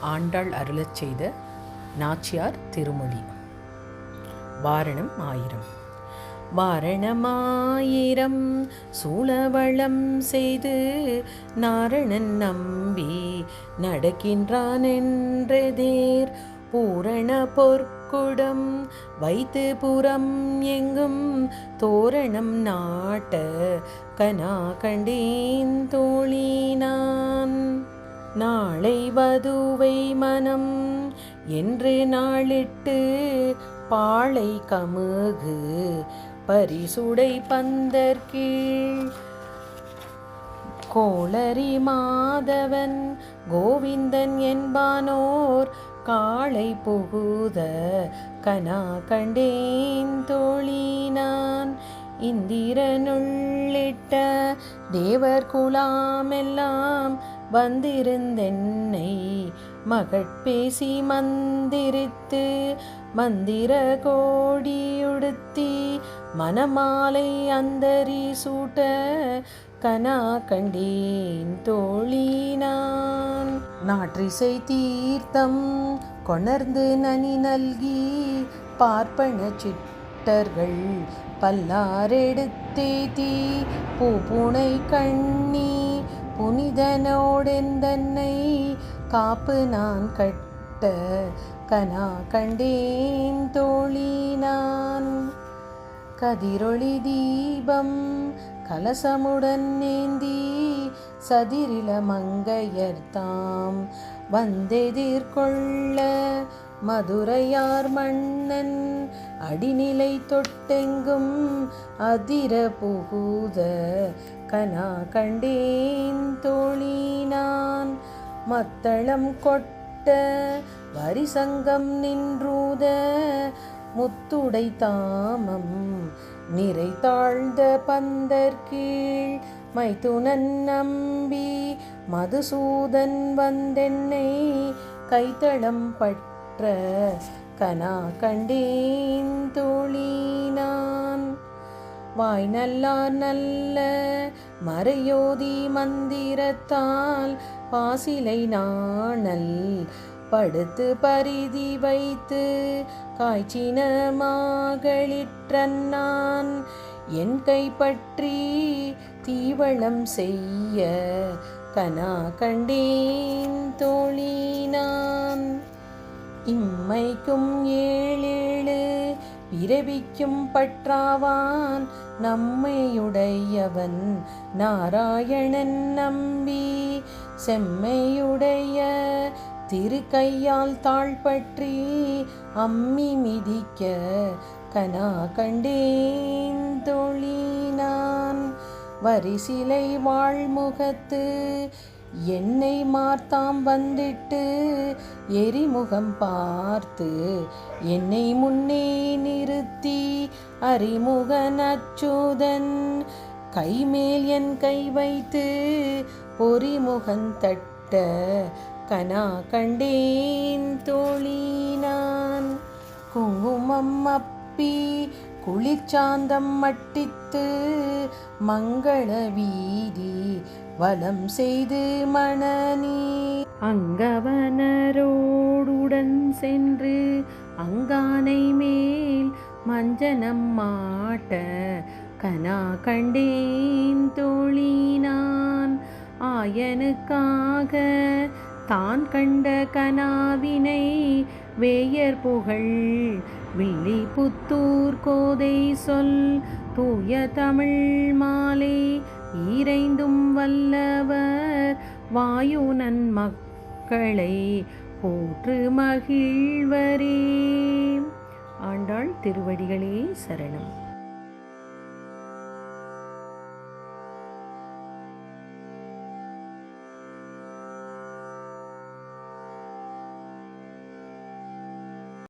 ஆண்டாள் அருளச் செய்த நாச்சியார் திருமொழி. வாரணம் ஆயிரம். வாரணமாயிரம் சூழவளம் செய்து நாரணன் நம்பி நடக்கின்றான் என்றதேர் பூரண பொற்குடம் வைத்து புறம் எங்கும் தோரணம் நாட்ட கனா கண்டேன் தோழினான் நாளை வதுவை மனம் என்று நாளிட்டு பாளை கமுகு பரிசுடை பந்தர்கீழ் கோளரி மாதவன் கோவிந்தன் என்பானோர் காளை புகுத கனா கண்டேன் தோழினான். இந்திரனுள்ளிட்ட தேவர் குலாமெல்லாம் வந்திருந்தென்னை மகட்பேசி மந்திரித்து மந்திர கோடியுடுத்தி மனமாலை அந்தரி சூட்ட கனா கண்டேன் தோழினான் நாற்றிசை தீர்த்தம் கொணர்ந்து நனி நல்கி பார்ப்பன சிட்டர்கள் பல்லாரெடுத்தே தீ பூப்புனை கண்ணி புனிதனோடெந்தன்னை காப்பு நான் கட்ட கனா கண்டேன் தோழினான் கதிரொளி தீபம் கலசமுடன் நேந்தி சதிரில மங்கையர்தாம் வந்தெதிர்கொள்ள மதுரையார் மன்னன் அடிநிலை தொட்டெங்கும் அதிர புகுத கனா கண்டேன் தோழினான் மத்தளம் கொட்ட வரிசங்கம் நின்றூத முத்துடை தாமம் நிறை தாழ்ந்த பந்தர் கீழ் மைத்துனன் நம்பி மதுசூதன் வந்தென்னை கைத்தளம் கற்ற கனா கண்டேன் தோழினான் வாய் நல்லார் நல்ல மறையோதி மந்திரத்தால் பாசிலை நாணல் படுத்து பரிதி வைத்து காய்ச்சின மாகளிற்றன்னான் என் கைப்பற்றி தீவளம் செய்ய கனா கண்டேன் தோழினான் இம்மைக்கும் ஏழேழு பிறவிக்கும் பற்றாவான் நம்மையுடையவன். நாராயணன் நம்பி செம்மையுடைய திருக்கையால் தாழ்பற்றி அம்மி மிதிக்க கனா கண்டேன் தொழினான் வரிசிலை வாழ்முகத்து என்னை மார்த்தாம் வந்திட்டு எரிமுகம் பார்த்து என்னை முன்னே நிறுத்தி அறிமுகன் அச்சுதன். கைமேல் என் கை வைத்து பொறிமுகன் தட்ட கனா கண்டேன் தோழினான் குங்குமம் அப்பி குளிர்ச்சாந்தம் மட்டித்து மங்கள வீதி வலம் செய்து மணனி. அங்கவனரோடுடன் சென்று அங்கானை மேல் மஞ்சனம் மாட்ட கனா கண்டேன் தோழினான். ஆயனுக்காக தான் கண்ட கனாவினை வேயர் புகழ் வில்லி புத்தூர் கோதை சொல் தூய தமிழ் மாலை ஈரைந்தும் வல்லவர் வாயுனன் மக்களை போற்று மகிழ்வரே. ஆண்டாள் திருவடிகளே சரணம்.